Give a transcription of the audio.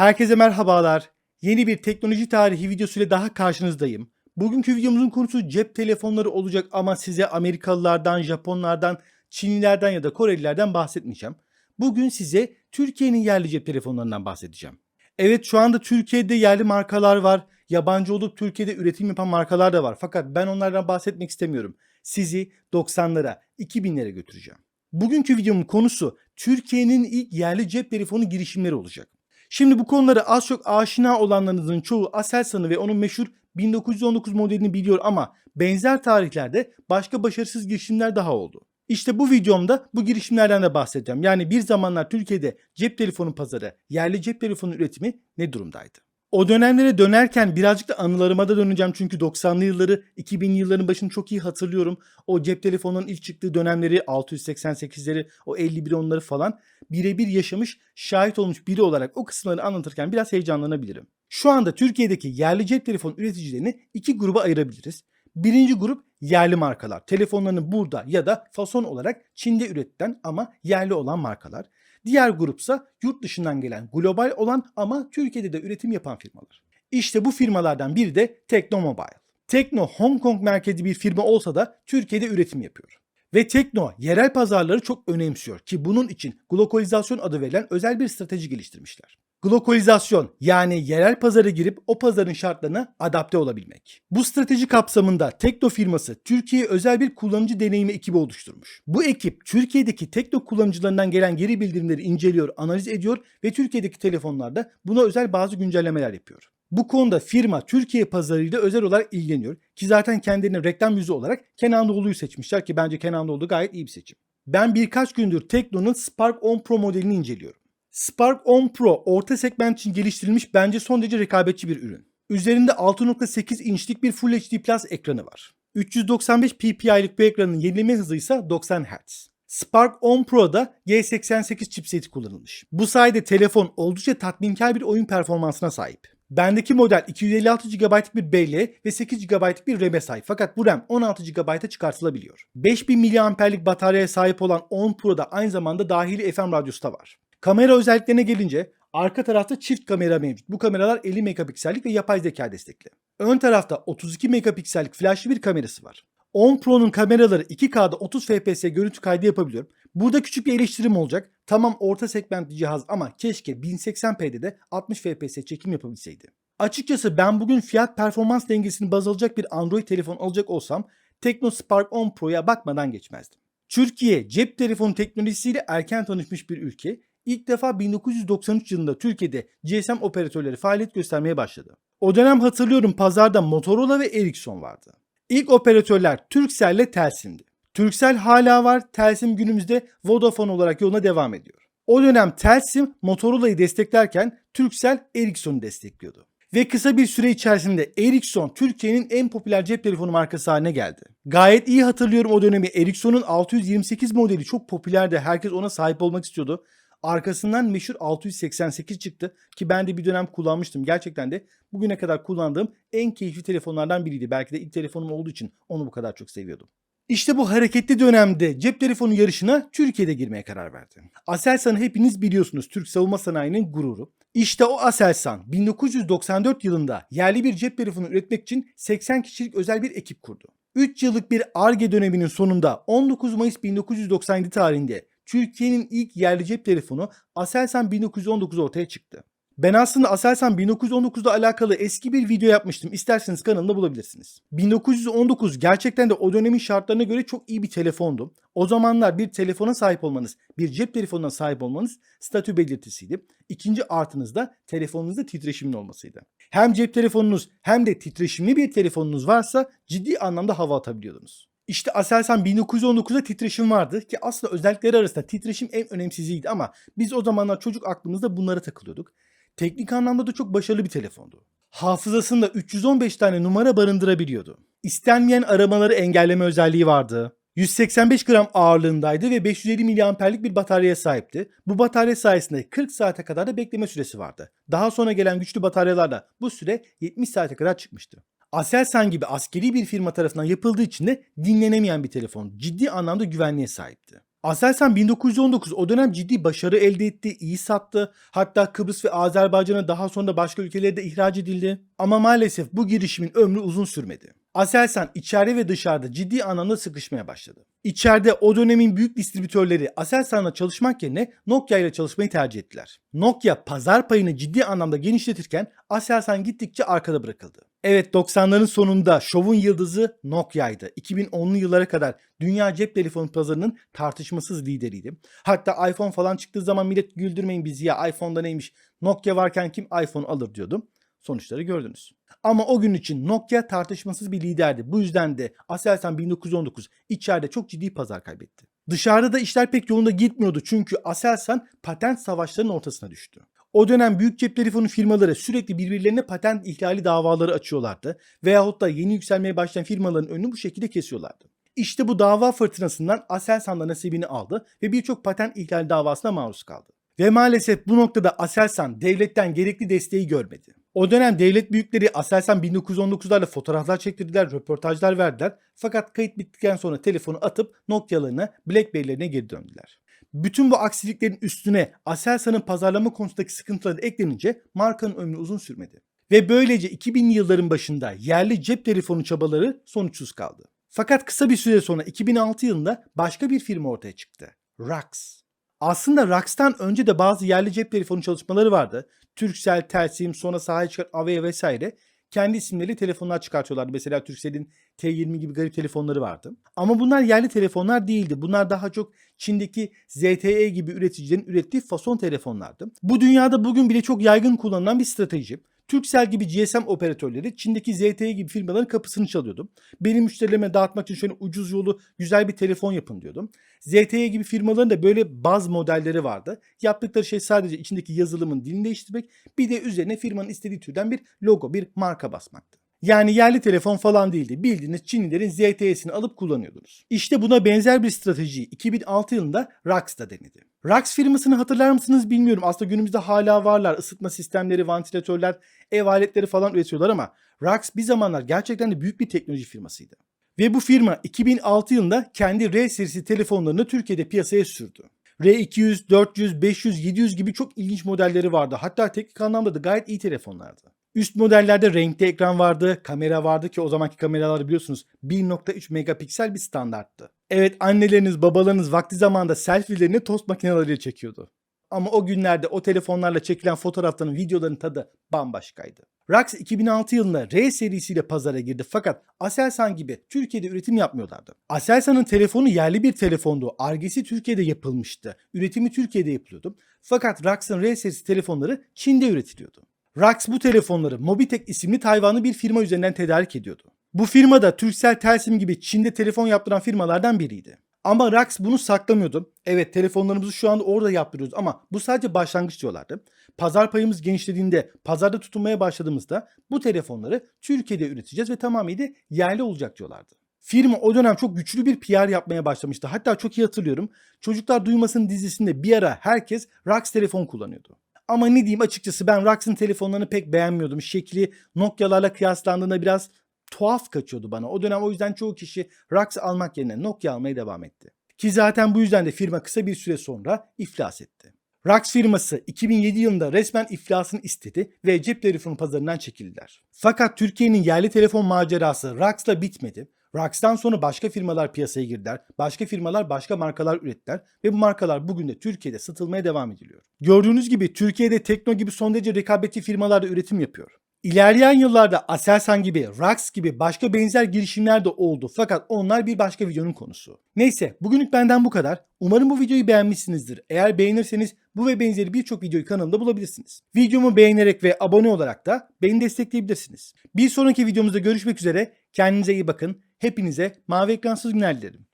Herkese merhabalar. Yeni bir teknoloji tarihi videosuyla daha karşınızdayım. Bugünkü videomuzun konusu cep telefonları olacak ama size Amerikalılardan, Japonlardan, Çinlilerden ya da Korelilerden bahsetmeyeceğim. Bugün size Türkiye'nin yerli cep telefonlarından bahsedeceğim. Evet şu anda Türkiye'de yerli markalar var. Yabancı olup Türkiye'de üretim yapan markalar da var. Fakat ben onlardan bahsetmek istemiyorum. Sizi 90'lara, 2000'lere götüreceğim. Bugünkü videomun konusu Türkiye'nin ilk yerli cep telefonu girişimleri olacak. Şimdi bu konulara az çok aşina olanlarınızın çoğu Aselsan'ı ve onun meşhur 1919 modelini biliyor ama benzer tarihlerde başka başarısız girişimler daha oldu. İşte bu videomda bu girişimlerden de bahsedeceğim. Yani bir zamanlar Türkiye'de cep telefonu pazarı, yerli cep telefonu üretimi ne durumdaydı? O dönemlere dönerken birazcık da anılarıma da döneceğim çünkü 90'lı yılları, 2000'li yılların başını çok iyi hatırlıyorum. O cep telefonunun ilk çıktığı dönemleri, 688'leri, o 51 onları falan birebir yaşamış, şahit olmuş biri olarak o kısımları anlatırken biraz heyecanlanabilirim. Şu anda Türkiye'deki yerli cep telefonu üreticilerini iki gruba ayırabiliriz. Birinci grup yerli markalar. Telefonlarını burada ya da fason olarak Çin'de üretilen ama yerli olan markalar. Diğer grupsa yurt dışından gelen global olan ama Türkiye'de de üretim yapan firmalar. İşte bu firmalardan biri de Teknomobile. Tekno Hong Kong merkezli bir firma olsa da Türkiye'de üretim yapıyor. Ve Tekno yerel pazarları çok önemsiyor ki bunun için glokalizasyon adı verilen özel bir strateji geliştirmişler. Glokalizasyon yani yerel pazara girip o pazarın şartlarına adapte olabilmek. Bu strateji kapsamında Tekno firması Türkiye'ye özel bir kullanıcı deneyimi ekibi oluşturmuş. Bu ekip Türkiye'deki Tekno kullanıcılarından gelen geri bildirimleri inceliyor, analiz ediyor ve Türkiye'deki telefonlarda buna özel bazı güncellemeler yapıyor. Bu konuda firma Türkiye pazarıyla özel olarak ilgileniyor ki zaten kendilerine reklam yüzü olarak Kenan Doğulu'yu seçmişler ki bence Kenan Doğulu gayet iyi bir seçim. Ben birkaç gündür Tekno'nun Spark 10 Pro modelini inceliyorum. Spark 10 Pro orta segment için geliştirilmiş bence son derece rekabetçi bir ürün. Üzerinde 6.8 inçlik bir Full HD Plus ekranı var. 395 ppi'lik bu ekranın yenileme hızı ise 90 Hz. Spark 10 Pro'da G88 chipseti kullanılmış. Bu sayede telefon oldukça tatminkar bir oyun performansına sahip. Bendeki model 256 GB'lık bir belleğe ve 8 GB'lık bir RAM'e sahip fakat bu RAM 16 GB'a çıkartılabiliyor. 5000 mAh'lik bataryaya sahip olan 10 Pro'da aynı zamanda dahili FM radyosu da var. Kamera özelliklerine gelince arka tarafta çift kamera mevcut. Bu kameralar 50 megapiksellik ve yapay zeka destekli. Ön tarafta 32 megapiksellik flashlı bir kamerası var. 10 Pro'nun kameraları 2K'da 30 FPS görüntü kaydı yapabiliyor. Burada küçük bir eleştirim olacak. Tamam orta segment cihaz ama keşke 1080p'de de 60 FPS çekim yapabilseydi. Açıkçası ben bugün fiyat performans dengesini baz alacak bir Android telefon alacak olsam Tekno Spark 10 Pro'ya bakmadan geçmezdim. Türkiye cep telefonu teknolojisiyle erken tanışmış bir ülke. İlk defa 1993 yılında Türkiye'de GSM operatörleri faaliyet göstermeye başladı. O dönem hatırlıyorum pazarda Motorola ve Ericsson vardı. İlk operatörler Turkcell ile Telsim'di. Turkcell hala var, Telsim günümüzde Vodafone olarak yoluna devam ediyor. O dönem Telsim Motorola'yı desteklerken Turkcell Ericsson'u destekliyordu. Ve kısa bir süre içerisinde Ericsson Türkiye'nin en popüler cep telefonu markası haline geldi. Gayet iyi hatırlıyorum o dönemi. Ericsson'un 628 modeli çok popülerdi. Herkes ona sahip olmak istiyordu. Arkasından meşhur 688 çıktı ki ben de bir dönem kullanmıştım. Gerçekten de bugüne kadar kullandığım en keyifli telefonlardan biriydi. Belki de ilk telefonum olduğu için onu bu kadar çok seviyordum. İşte bu hareketli dönemde cep telefonu yarışına Türkiye'de girmeye karar verdi. Aselsan'ı hepiniz biliyorsunuz Türk savunma sanayinin gururu. İşte o Aselsan 1994 yılında yerli bir cep telefonu üretmek için 80 kişilik özel bir ekip kurdu. 3 yıllık bir ARGE döneminin sonunda 19 Mayıs 1997 tarihinde Türkiye'nin ilk yerli cep telefonu Aselsan 1919 ortaya çıktı. Ben aslında Aselsan 1919'da alakalı eski bir video yapmıştım. İsterseniz kanalımda bulabilirsiniz. 1919 gerçekten de o dönemin şartlarına göre çok iyi bir telefondu. O zamanlar bir telefona sahip olmanız, bir cep telefonuna sahip olmanız statü belirtisiydi. İkinci artınız da telefonunuzda titreşimin olmasıydı. Hem cep telefonunuz hem de titreşimli bir telefonunuz varsa ciddi anlamda hava atabiliyordunuz. İşte Aselsan 1919'da titreşim vardı ki aslında özellikleri arasında titreşim en önemsiziydi ama biz o zamanlar çocuk aklımızda bunlara takılıyorduk. Teknik anlamda da çok başarılı bir telefondu. Hafızasında 315 tane numara barındırabiliyordu. İstenmeyen aramaları engelleme özelliği vardı. 185 gram ağırlığındaydı ve 550 miliamperlik bir bataryaya sahipti. Bu batarya sayesinde 40 saate kadar da bekleme süresi vardı. Daha sonra gelen güçlü bataryalarla bu süre 70 saate kadar çıkmıştı. Aselsan gibi askeri bir firma tarafından yapıldığı için de dinlenemeyen bir telefon. Ciddi anlamda güvenliğe sahipti. Aselsan 1919 o dönem ciddi başarı elde etti, iyi sattı. Hatta Kıbrıs ve Azerbaycan'a daha sonra başka ülkelere de ihraç edildi. Ama maalesef bu girişimin ömrü uzun sürmedi. Aselsan içeride ve dışarıda ciddi anlamda sıkışmaya başladı. İçeride o dönemin büyük distribütörleri Aselsan'la çalışmak yerine Nokia ile çalışmayı tercih ettiler. Nokia pazar payını ciddi anlamda genişletirken Aselsan gittikçe arkada bırakıldı. Evet 90'ların sonunda şovun yıldızı Nokia'ydı. 2010'lu yıllara kadar dünya cep telefonu pazarının tartışmasız lideriydi. Hatta iPhone falan çıktığı zaman millet güldürmeyin bizi ya iPhone'da neymiş Nokia varken kim iPhone alır diyordum. Sonuçları gördünüz. Ama o gün için Nokia tartışmasız bir liderdi. Bu yüzden de Aselsan 1919 içeride çok ciddi pazar kaybetti. Dışarıda da işler pek yolunda gitmiyordu çünkü Aselsan patent savaşlarının ortasına düştü. O dönem büyük cep telefonu firmaları sürekli birbirlerine patent ihlali davaları açıyorlardı veyahut da yeni yükselmeye başlayan firmaların önünü bu şekilde kesiyorlardı. İşte bu dava fırtınasından Aselsan da nasibini aldı ve birçok patent ihlali davasına maruz kaldı. Ve maalesef bu noktada Aselsan devletten gerekli desteği görmedi. O dönem devlet büyükleri Aselsan 1919'larla fotoğraflar çektirdiler, röportajlar verdiler. Fakat kayıt bittikten sonra telefonu atıp Nokia'larına, Blackberry'lerine geri döndüler. Bütün bu aksiliklerin üstüne Aselsan'ın pazarlama konusundaki sıkıntıları eklenince markanın ömrü uzun sürmedi. Ve böylece 2000'li yılların başında yerli cep telefonu çabaları sonuçsuz kaldı. Fakat kısa bir süre sonra 2006 yılında başka bir firma ortaya çıktı. Rax. Aslında Rax'tan önce de bazı yerli cep telefonu çalışmaları vardı. Turkcell, Telsim, sonra sahaya çıkan Avaya vesaire kendi isimleriyle telefonlar çıkartıyorlardı. Mesela Turkcell'in T20 gibi garip telefonları vardı. Ama bunlar yerli telefonlar değildi. Bunlar daha çok Çin'deki ZTE gibi üreticilerin ürettiği fason telefonlardı. Bu dünyada bugün bile çok yaygın kullanılan bir strateji. Turkcell gibi GSM operatörleri Çin'deki ZTE gibi firmaların kapısını çalıyordu. Benim müşterilerime dağıtmak için şöyle ucuz yolu güzel bir telefon yapın diyordum. ZTE gibi firmaların da böyle baz modelleri vardı. Yaptıkları şey sadece içindeki yazılımın dilini değiştirmek bir de üzerine firmanın istediği türden bir logo, bir marka basmaktı. Yani yerli telefon falan değildi. Bildiğiniz Çinlilerin ZTE'sini alıp kullanıyordunuz. İşte buna benzer bir strateji 2006 yılında Rax da denedi. Rax firmasını hatırlar mısınız bilmiyorum. Aslında günümüzde hala varlar. Isıtma sistemleri, vantilatörler, ev aletleri falan üretiyorlar ama Rax bir zamanlar gerçekten de büyük bir teknoloji firmasıydı. Ve bu firma 2006 yılında kendi R serisi telefonlarını Türkiye'de piyasaya sürdü. R200, 400, 500, 700 gibi çok ilginç modelleri vardı. Hatta teknik anlamda da gayet iyi telefonlardı. Üst modellerde renkli ekran vardı, kamera vardı ki o zamanki kameralar biliyorsunuz 1.3 megapiksel bir standarttı. Evet anneleriniz babalarınız vakti zamanında selfielerini tost makineleriyle çekiyordu. Ama o günlerde o telefonlarla çekilen fotoğrafların videoların tadı bambaşkaydı. Rax 2006 yılında R serisiyle pazara girdi fakat Aselsan gibi Türkiye'de üretim yapmıyorlardı. Aselsan'ın telefonu yerli bir telefondu. Argesi Türkiye'de yapılmıştı. Üretimi Türkiye'de yapılıyordu. Fakat Rax'ın R serisi telefonları Çin'de üretiliyordu. Rax bu telefonları Mobitek isimli Tayvanlı bir firma üzerinden tedarik ediyordu. Bu firma da Turkcell, Telsim gibi Çin'de telefon yaptıran firmalardan biriydi. Ama Rax bunu saklamıyordu. Evet telefonlarımızı şu anda orada yaptırıyoruz ama bu sadece başlangıç diyorlardı. Pazar payımız genişlediğinde, pazarda tutunmaya başladığımızda bu telefonları Türkiye'de üreteceğiz ve tamamıyla yerli olacak diyorlardı. Firma o dönem çok güçlü bir PR yapmaya başlamıştı. Hatta çok iyi hatırlıyorum. Çocuklar Duymasın dizisinde bir ara herkes Rax telefon kullanıyordu. Ama ne diyeyim açıkçası ben Rax'ın telefonlarını pek beğenmiyordum. Şekli Nokia'larla kıyaslandığında biraz tuhaf kaçıyordu bana. O dönem o yüzden çoğu kişi Rax almak yerine Nokia almaya devam etti. Ki zaten bu yüzden de firma kısa bir süre sonra iflas etti. Rax firması 2007 yılında resmen iflasını istedi ve cep telefonu pazarından çekildiler. Fakat Türkiye'nin yerli telefon macerası Rax'la bitmedi. Rax'tan sonra başka firmalar piyasaya girdiler. Başka firmalar başka markalar ürettiler ve bu markalar bugün de Türkiye'de satılmaya devam ediliyor. Gördüğünüz gibi Türkiye'de Tekno gibi son derece rekabetçi firmalar da üretim yapıyor. İlerleyen yıllarda Aselsan gibi, Rax gibi başka benzer girişimler de oldu fakat onlar bir başka videonun konusu. Neyse bugünlük benden bu kadar. Umarım bu videoyu beğenmişsinizdir. Eğer beğenirseniz bu ve benzeri birçok videoyu kanalımda bulabilirsiniz. Videomu beğenerek ve abone olarak da beni destekleyebilirsiniz. Bir sonraki videomuzda görüşmek üzere. Kendinize iyi bakın. Hepinize mavi ekransız günler dilerim.